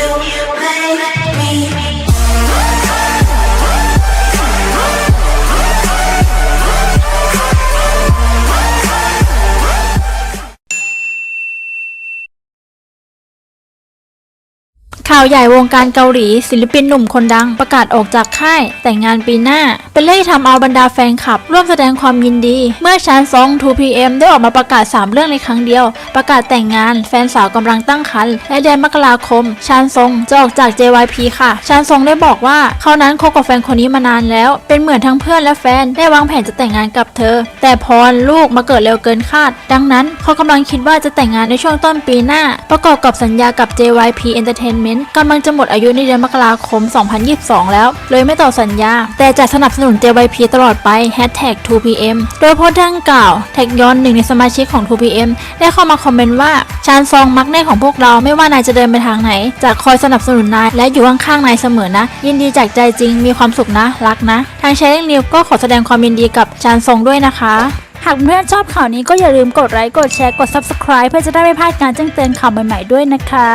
you make me ข่าวใหญ่วงการเกาหลี ศิลปินหนุ่มคนดังประกาศออกจากค่าย แต่งงานปีหน้า เป็นเรื่องที่ทำเอาบรรดาแฟนคลับ ร่วมแสดงความยินดี เมื่อชานซอง 2PM ได้ออกมาประกาศ 3 เรื่องในครั้งเดียว ประกาศแต่งงาน แฟนสาวกำลังตั้งครรภ์และเดือนมกราคม ชานซองจะออกจาก JYP ค่ะชานซองได้บอกว่าเขานั้นคบกับแฟนคนนี้มานานแล้ว เป็นเหมือนทั้งเพื่อนและแฟนได้วางแผนจะแต่งงานกับเธอ แต่พรลูกมาเกิดเร็วเกินคาด ดังนั้นเขากำลังคิดว่าจะแต่งงานในช่วงต้นปีหน้า ประกอบกับสัญญากับ JYP Entertainment กำลังจะหมดอายุในเดือนมกราคม 2022 แล้ว เลยไม่ต่อสัญญา แต่จะสนับสนุน JYP ตลอดไป 2PM โดยโพสต์ดังกล่าวแท็กย้อนหนึ่งในสมาชิกของ 2PM ได้เข้ามาคอมเมนต์ว่าชานซองมักแน่ของพวกเราไม่ว่านายจะเดินไปทางไหน จะคอยสนับสนุนนายและอยู่ข้างๆนายเสมอนะ ยินดีจากใจจริงมีความสุขนะ รักนะ ทางแชร์นิวก็ขอแสดงความยินดีกับชานซองด้วยนะคะหากเพื่อนชอบข่าวนี้ก็อย่าลืมกดไลค์ กดแชร์ กด Subscribe เพื่อจะได้ไม่พลาดการแจ้งเตือนข่าวใหม่ ๆ ด้วยนะคะ